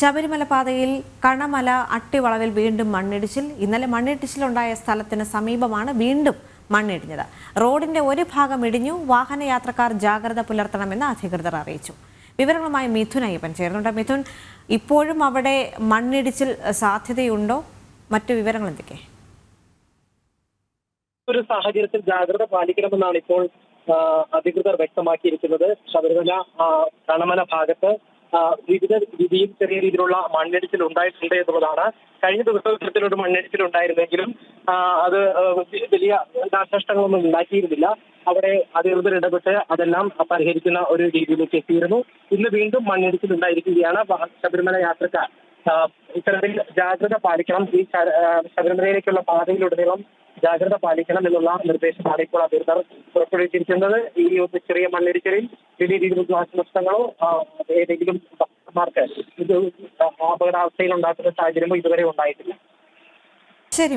ശബരിമല പാതയിൽ കണമല അട്ടിവളവിൽ വീണ്ടും മണ്ണിടിച്ചിൽ. ഇന്നലെ മണ്ണിടിച്ചിലുണ്ടായ സ്ഥലത്തിന് സമീപമാണ് വീണ്ടും മണ്ണിടിഞ്ഞത്. റോഡിന്റെ ഒരു ഭാഗം ഇടിഞ്ഞു. വാഹനയാത്രക്കാർ ജാഗ്രത പുലർത്തണമെന്ന് അധികൃതർ അറിയിച്ചു. വിവരങ്ങളുമായി മിഥുൻ അയ്യപ്പൻ ചേർന്നുണ്ട് മിഥുൻ ഇപ്പോഴും അവിടെ മണ്ണിടിച്ചിൽ സാധ്യതയുണ്ടോ? മറ്റു വിവരങ്ങൾ എന്തൊക്കെ? ഒരു സാഹചര്യത്തിൽ ജാഗ്രത പാലിക്കണമെന്നാണ് ഇപ്പോൾ അധികൃതർ വ്യക്തമാക്കിയിരിക്കുന്നത്. ശബരിമല കണമല ഭാഗത്ത് വിവിധ രീതിയിൽ ചെറിയ രീതിയിലുള്ള മണ്ണിടിച്ചിൽ ഉണ്ടായിട്ടുണ്ട് എന്നുള്ളതാണ്. കഴിഞ്ഞ ദിവസം ഇത്തരത്തിലൊരു മണ്ണിടിച്ചിൽ ഉണ്ടായിരുന്നെങ്കിലും അത് വലിയ നാശനഷ്ടങ്ങളൊന്നും ഉണ്ടാക്കിയിരുന്നില്ല. അവിടെ അധികൃതർ ഇടപെട്ട് അതെല്ലാം പരിഹരിക്കുന്ന ഒരു രീതിയിലേക്ക് എത്തിയിരുന്നു. ഇന്ന് വീണ്ടും മണ്ണിടിച്ചിൽ ഉണ്ടായിരിക്കുകയാണ്. ശബരിമല യാത്രക്കാർ. ഇത്തരത്തിൽ ജാഗ്രത പാലിക്കണം. ഈ ശബരിമലയിലേക്കുള്ള പാതയിലുടനീളം ജാഗ്രത പാലിക്കണം എന്നുള്ള നിർദ്ദേശമാണ് ഇപ്പോൾ അധികൃതർ പുറപ്പെടുവിച്ചിരിക്കുന്നത്. ഈ ഒരു ചെറിയ മണ്ണിടിച്ചലിൽ വലിയ രീതിയിലുള്ള നാശനഷ്ടങ്ങളോ ഏതെങ്കിലും ഭക്തന്മാർക്ക് ഇത് അപകടാവസ്ഥയിൽ ഉണ്ടാക്കുന്ന സാഹചര്യമോ ഇതുവരെ ഉണ്ടായിട്ടില്ല. ശരി